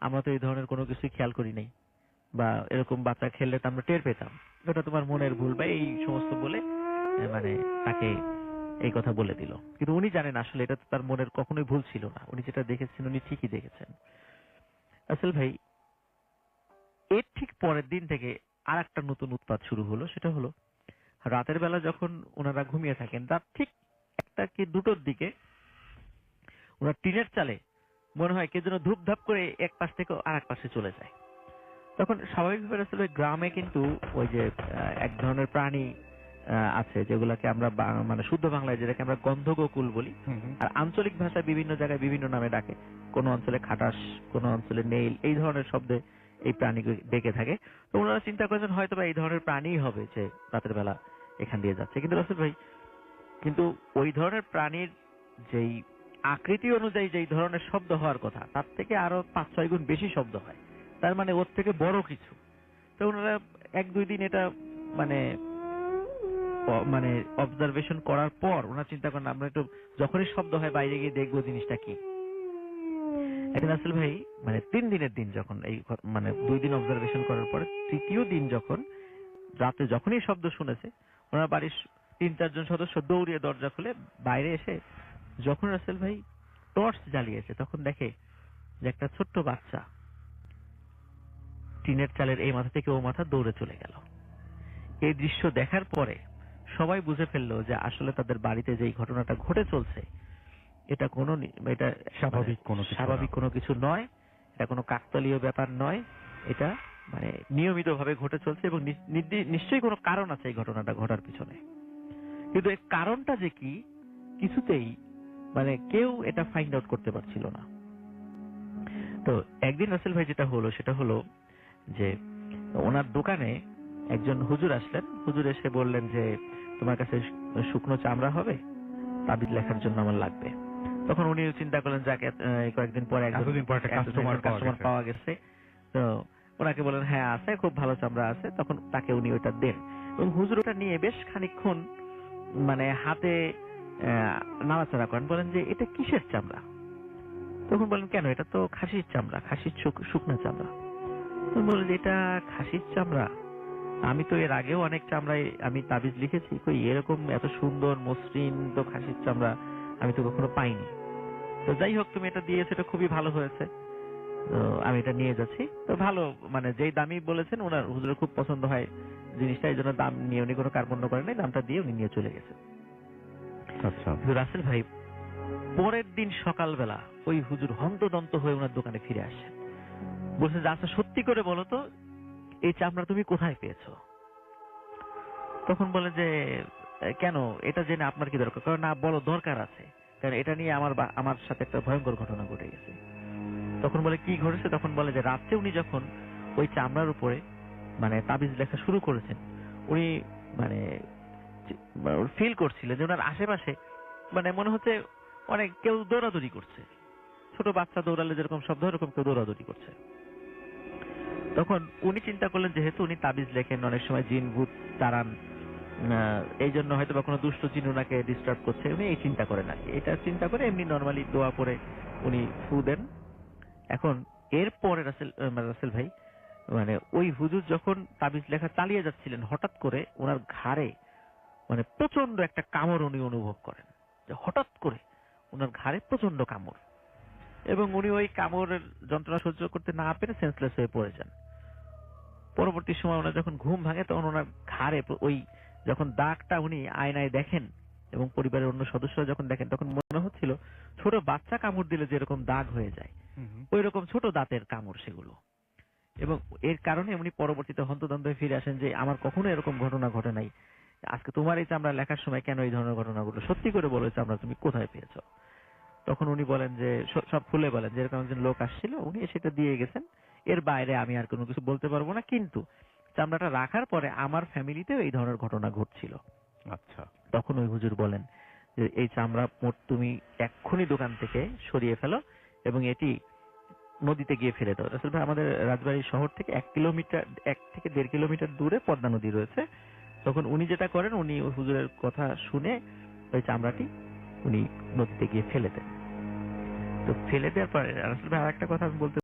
আমরা তো এই ধরনের কোনো কিছুই খেয়াল করি নাই। বা এরকম বাচ্চা খেললে তো আমরা টের পেতাম। ওটা তোমার মনের ভুল বা এই সমস্ত বলে মানে তাকে এই কথা বলে দিল। কিন্তু উনি জানেন আসলে এটা তার মনের কখনোই ভুল ছিল না। উনি যেটা দেখেছেন, উনি ঠিকই দেখেছেন। আসল ভাই, এর ঠিক পরের দিন থেকে আর একটা নতুন উৎপাত শুরু হলো। সেটা হলো, রাতের বেলা যখন ওনারা ঘুমিয়ে থাকেন, তার ঠিক একটা কি দুটোর দিকে ওনার টিনের চালে মনে হয় কে যেন ধূপ ধাপ করে এক পাশ থেকে আর এক পাশে চলে যায়। তখন স্বাভাবিকভাবে আসলে গ্রামে কিন্তু ওই যে এক ধরনের প্রাণী আছে যেগুলাকে আমরা মানে শুদ্ধ বাংলায় যেটাকে আমরা গন্ধগোকুল বলি। আর আঞ্চলিক ভাষায় বিভিন্ন জায়গায় বিভিন্ন নামে ডাকে। কোন অঞ্চলে খাটাস কোন অঞ্চলে নেইল এই ধরনের শব্দে এই প্রাণী ডেকে থাকে। তো ওনারা চিন্তা করেছেন হয়তো বা এই ধরনের প্রাণী হবে যে রাতের বেলা এখান দিয়ে যাচ্ছে। কিন্তু রসুল ভাই কিন্তু ওই ধরনের প্রাণীর যেই আকৃতি অনুযায়ী যেই ধরনের শব্দ হওয়ার কথা, তার থেকে আরও পাঁচ ছয় গুণ বেশি শব্দ হয়। তার মানে ওর থেকে বড় কিছু। তো ওনারা এক দুই দিন এটা মানে মানে অবজারভেশন করার পর ওনারা চিন্তা করেন, আমরা একটু যখনই শব্দ হয় বাইরে গিয়ে দেখব জিনিসটা কি। একদিন আসল ভাই মানে তিন দিনের দিন যখন এই মানে দুই দিন অবজারভেশন করার পরে তৃতীয় দিন যখন রাতে যখনই শব্দ শুনেছে, ওনার বাড়ির তিন চারজন সদস্য দৌড়িয়ে দরজা খুলে বাইরে এসে যখন রাসেল ভাই টর্চ জ্বালিয়েছে তখন দেখে যে একটা ছোট্ট বাচ্চা টিনের চালের এই মাথা থেকে ও মাথা দৌড়ে চলে গেল। এই দৃশ্য দেখার পরে সবাই বুঝে ফেলল যে আসলে তাদের বাড়িতে যেই ঘটনাটা ঘটে চলছে এটা কোনো এটা স্বাভাবিক কোনো স্বাভাবিক কোনো কিছু নয় এটা কোনো কাকতালীয় ব্যাপার নয় এটা মানে নিয়মিত ভাবে ঘটে চলছে এবং নিশ্চয়ই কোনো কারণ আছে এই ঘটনাটা ঘটার পিছনে। কিন্তু এর কারণটা যে কি কিছুতেই মানে কেউ এটা ফাইন্ড আউট করতে পারছিল না। তো একদিন রাসেল ভাই যেটা হলো সেটা হলো যে ওনার দোকানে একজন হুজুর আসলেন। হুজুর এসে বললেন যে তোমার কাছে শুকনো চামড়া হবে? তাবিজ লেখার জন্য আমার লাগবে। তখন উনি চিন্তা করলেন যাকে কয়েকদিন পরে একজন পাওয়া গেছে। তো ওনাকে বলেন হ্যাঁ আছে খুব ভালো চামড়া আছে। তখন তাকে উনি ওটা দেন এবং হুজুর ওটা নিয়ে বেশ খানিকক্ষণ মানে হাতে নাড়াচাড়া করেন, বলেন যে এটা কিসের চামড়া? তখন বলেন, কেন? এটা তো খাসির চামড়া, খাসির শুক- শুকনো চামড়া। যে এটা খাসির চামড়া? আমি তো এর আগেও অনেক আমি তাবিজ লিখেছি এরকম এত সুন্দর মসৃণ তো খাসির চামড়া আমি তো কখনো পাইনি। তো যাই হোক, তুমি এটা দিয়েছ, এটা খুবই ভালো হয়েছে। তো আমি এটা নিয়ে যাচ্ছি। তো ভালো মানে যেই দামি বলেছেন, ওনার হুজুরের খুব পছন্দ হয় জিনিসটা, এই জন্য দাম নিয়ে উনি কোনো কার্পণ্য করেন নাই দামটা দিয়ে উনি নিয়ে চলে গেছে আচ্ছা। রাসেল ভাই, পরের দিন সকালবেলা ওই হুজুর হন্তদন্ত হয়ে ওনার দোকানে ফিরে আসেন। বলছে যে আচ্ছা সত্যি করে বলো তো, এই চামড়া তুমি কোথায় পেয়েছ? তখন বলে যে, কেন, এটা জেনে আপনার কি দরকার? কারণ না, বলো, দরকার আছে। কারণ এটা নিয়ে আমার আমার সাথে একটা ভয়ঙ্কর ঘটনা ঘটে গেছে। তখন বলে, কি ঘটেছে? তখন বলে যে, রাত্রে উনি যখন ওই চামড়ার উপরে মানে তাবিজ লেখা শুরু করেছেন, উনি মানে ফিল করছিলেন যে ওনার আশেপাশে মানে মনে হচ্ছে অনেক কেউ দৌড়াদৌড়ি করছে। ছোট বাচ্চা দৌড়ালে যেরকম শব্দ, ওরকম কেউ দৌড়াদৌড়ি করছে। তখন উনি চিন্তা করলেন যেহেতু উনি তাবিজ লেখেন, অনেক সময় জিন, ভূত, তারান এই জন্য হয়তো বা কোনো দুষ্ট জিন ওনাকে ডিস্টার্ব করছে। উনি এই চিন্তা করেন আর এটা চিন্তা করে এমনি নর্মালি দোয়া পরে উনি ফু দেন। এখন এরপরে রাসেল রাসেল ভাই মানে ওই হুজুর যখন তাবিজ লেখা চালিয়ে যাচ্ছিলেন, হঠাৎ করে ওনার ঘাড়ে মানে প্রচণ্ড একটা কামড় উনি অনুভব করেন। যে হঠাৎ করে ওনার ঘাড়ে প্রচণ্ড কামড়। এবং উনি ওই কামড়ের যন্ত্রণা সহ্য করতে না পেরে সেন্সলেস হয়ে পড়ে যান। পরবর্তী সময় ওনার যখন ঘুম ভাঙে তখন ওনার ঘাড়ে ওই যখন দাগটা উনি আয়নায় দেখেন এবং পরিবারের অন্য সদস্যরা যখন দেখেন তখন মনে হচ্ছিল ছোট বাচ্চা কামড় দিলে যেরকম দাগ হয়ে যায়। ওই রকম ছোট দাঁতের কামড় সেগুলো। এবং এর কারণে উনি পরবর্তীতে হন্তদন্ত ফিরে আসেন যে আমার কখনো এরকম ঘটনা ঘটে নাই। আজকে তোমার এই চামড়া লেখার সময় কেন এই ধরনের ঘটনা ঘটলো সত্যি করে বলো চামড়া তুমি কোথায় পেয়েছ? তখন উনি বলেন যে সব খুলে বলেন যে এরকম একজন লোক আসছিল উনি সেটা দিয়ে গেছেন। এর বাইরে আমি আর কোনো কিছু বলতে পারব না। কিন্তু চামড়াটা রাখার পরে আমার ফ্যামিলিতেও এই ধরনের ঘটনা ঘটছিল। আচ্ছা। তখন ওই হুজুর বলেন যে এই চামড়া মোট তুমি এক্ষুনি দোকান থেকে সরিয়ে ফেলো এবং এটি নদীতে গিয়ে ফেলে দাও। আসলে আমাদের রাজবাড়ী শহর থেকে এক কিলোমিটার এক থেকে দেড় কিলোমিটার দূরে পদ্মা নদী রয়েছে। তখন উনি যেটা করেন, উনি হুজুরের কথা শুনে ওই চামড়াটি উনি নদীতে গিয়ে ফেলে দেন। তো ফেলে দেওয়ার পরে আসলে একটা কথা আমি বলতে